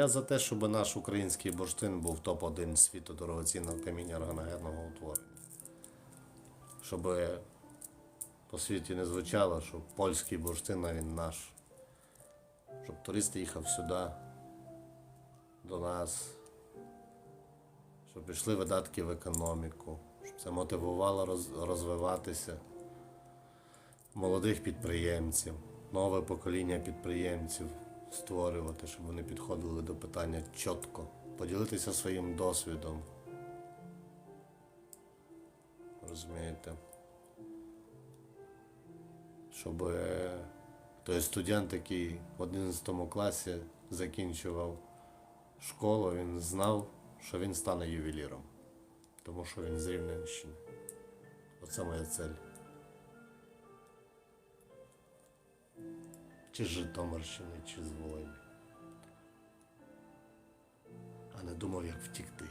Я за те, щоб наш український бурштин був топ-1 світу дорогоцінного каміння органогенного утворення. Щоб по світі не звучало, що польський бурштин, а він наш. Щоб турист їхав сюди, до нас, щоб пішли видатки в економіку, щоб це мотивувало роз- розвиватися молодих підприємців, нове покоління підприємців створювати, щоб вони підходили до питання чітко, поділитися своїм досвідом. Розумієте? Щоб е, той студент, який в 11 класі закінчував школу, він знав, що він стане ювеліром. Тому що він з Рівненщини. Оце моя цель. Чи з Житомирщини, чи з Волині. А не думав, як втікти.